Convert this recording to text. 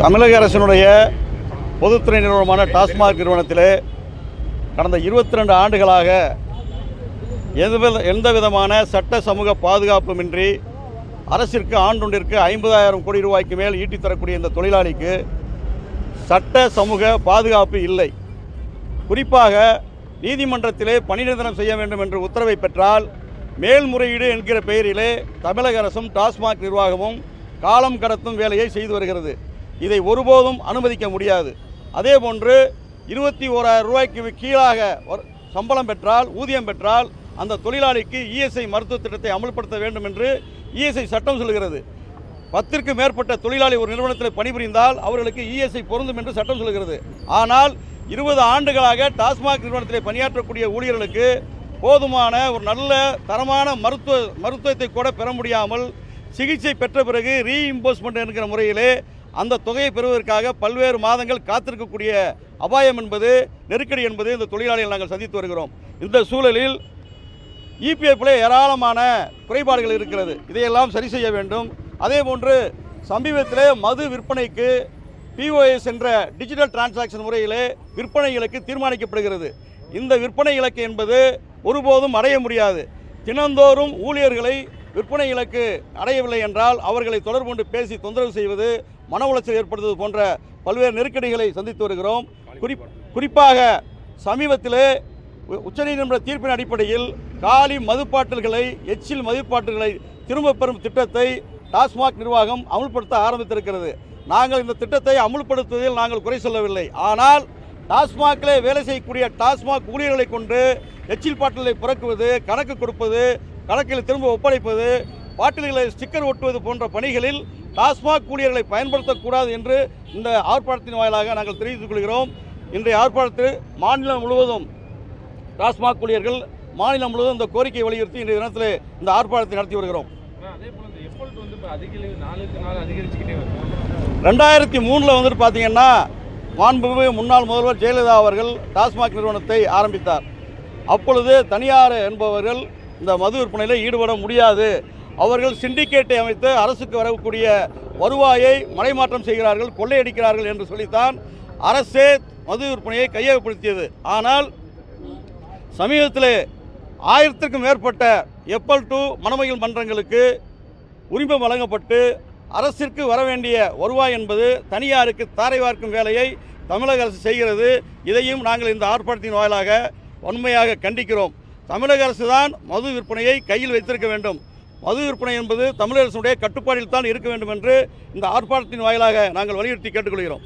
தமிழக அரசினுடைய பொதுத்துறை நிறுவனமான டாஸ்மாக் நிறுவனத்திலே கடந்த இருபத்தி ரெண்டு ஆண்டுகளாக எந்தவித எந்த விதமான சட்ட சமூக பாதுகாப்புமின்றி அரசிற்கு ஆண்டொன்றிற்கு ஐம்பதாயிரம் கோடி ரூபாய்க்கு மேல் ஈட்டித்தரக்கூடிய இந்த தொழிலாளிக்கு சட்ட சமூக பாதுகாப்பு இல்லை. குறிப்பாக நீதிமன்றத்திலே பணி செய்ய வேண்டும் என்று உத்தரவை பெற்றால் மேல்முறையீடு என்கிற பெயரிலே தமிழக அரசும் டாஸ்மாக் நிர்வாகமும் காலம் கடத்தும் வேலையை செய்து வருகிறது. இதை ஒருபோதும் அனுமதிக்க முடியாது. அதே போன்று இருபத்தி ஓராயிரம் ரூபாய்க்கு கீழாக சம்பளம் பெற்றால் ஊதியம் பெற்றால் அந்த தொழிலாளிக்கு இஎஸ்ஐ மருத்துவ திட்டத்தை அமல்படுத்த வேண்டும் என்று இஎஸ்ஐ சட்டம் சொல்கிறது பத்திற்கு மேற்பட்ட தொழிலாளி ஒரு நிறுவனத்தில் பணிபுரிந்தால் அவர்களுக்கு இஎஸ்ஐ பொருந்தும் என்று சட்டம் சொல்கிறது ஆனால் இருபது ஆண்டுகளாக டாஸ்மாக் நிறுவனத்தில் பணியாற்றக்கூடிய ஊழியர்களுக்கு போதுமான ஒரு நல்ல தரமான மருத்துவ மருத்துவத்தை கூட பெற முடியாமல் சிகிச்சை பெற்ற பிறகு ரீஇம்போஸ்மெண்ட் என்கிற முறையிலே அந்த தொகையை பெறுவதற்காக பல்வேறு மாதங்கள் காத்திருக்கக்கூடிய அபாயம் என்பது நெருக்கடி என்பது இந்த தொழிலாளிகள் நாங்கள் சந்தித்து வருகிறோம். இந்த சூழலில் இபிஎஃப்ல ஏராளமான குறைபாடுகள் இருக்கிறது. இதையெல்லாம் சரி செய்ய வேண்டும். அதே போன்று சமீபத்திலே மது விற்பனைக்கு பிஓஎஸ் என்ற டிஜிட்டல் டிரான்சாக்ஷன் முறையிலே விற்பனை இலக்கு தீர்மானிக்கப்படுகிறது. இந்த விற்பனை இலக்கு என்பது ஒருபோதும் அடைய முடியாது. தினந்தோறும் ஊழியர்களை விற்பனை இலக்கு அடையவில்லை என்றால் அவர்களை தொடர்பு கொண்டு பேசி தொந்தரவு செய்வது மன உளைச்சல் ஏற்படுத்துவது போன்ற பல்வேறு நெருக்கடிகளை சந்தித்து வருகிறோம். குறிப் குறிப்பாக சமீபத்திலே உச்சநீதிமன்ற தீர்ப்பின் அடிப்படையில் காலி மதுப்பாட்டல்களை எச்சில் மதுப்பாட்டல்களை திரும்பப் பெறும் திட்டத்தை டாஸ்மாக் நிர்வாகம் அமுல்படுத்த ஆரம்பித்திருக்கிறது. நாங்கள் இந்த திட்டத்தை அமுல்படுத்துவதில் நாங்கள் குறை சொல்லவில்லை. ஆனால் டாஸ்மாகிலே வேலை செய்யக்கூடிய டாஸ்மாக் ஊழியர்களை கொண்டு எச்சில் பாட்டிலை பிறக்குவது கணக்கு கொடுப்பது கணக்கில் திரும்ப ஒப்படைப்பது பாட்டில்களை ஸ்டிக்கர் ஒட்டுவது போன்ற பணிகளில் டாஸ்மாக் ஊழியர்களை பயன்படுத்தக்கூடாது என்று இந்த ஆர்ப்பாட்டத்தின் வாயிலாக நாங்கள் தெரிவித்துக் கொள்கிறோம். இன்றைய ஆர்ப்பாட்டத்தில் மாநிலம் முழுவதும் டாஸ்மாக் ஊழியர்கள் மாநிலம் முழுவதும் இந்த கோரிக்கையை வலியுறுத்தி இன்றைய தினத்தில் இந்த ஆர்ப்பாட்டத்தை நடத்தி வருகிறோம். ரெண்டாயிரத்தி மூணில் வந்துட்டு பார்த்தீங்கன்னா மாண்புமிகு முன்னாள் முதல்வர் ஜெயலலிதா அவர்கள் டாஸ்மாக் நிறுவனத்தை ஆரம்பித்தார். அப்பொழுது தனியார் என்பவர்கள் இந்த மது விற்பனையில் ஈடுபட முடியாது. அவர்கள் சிண்டிகேட்டை அமைத்து அரசுக்கு வரக்கூடிய வருவாயை மலைமாற்றம் செய்கிறார்கள் கொள்ளையடிக்கிறார்கள் என்று சொல்லித்தான் அரசே மது விற்பனையை கையகப்படுத்தியது. ஆனால் சமீபத்தில் ஆயிரத்திற்கும் மேற்பட்ட எப்பல் டு மணமகள் மன்றங்களுக்கு உரிமம் வழங்கப்பட்டு அரசிற்கு வர வேண்டிய வருவாய் என்பது தனியாருக்கு தாரை வார்க்கும் வேலையை தமிழக அரசு செய்கிறது. இதையும் நாங்கள் இந்த ஆர்ப்பாட்டத்தின் வாயிலாக வன்மையாக கண்டிக்கிறோம். தமிழக அரசு தான் மது விற்பனையை கையில் வைத்திருக்க வேண்டும். மது விற்பனை என்பது தமிழரசனுடைய அரசுடைய கட்டுப்பாட்டில் தான் இருக்க வேண்டும் என்று இந்த ஆர்ப்பாட்டத்தின் வாயிலாக நாங்கள் வலியுறுத்தி கேட்டுக்கொள்கிறோம்.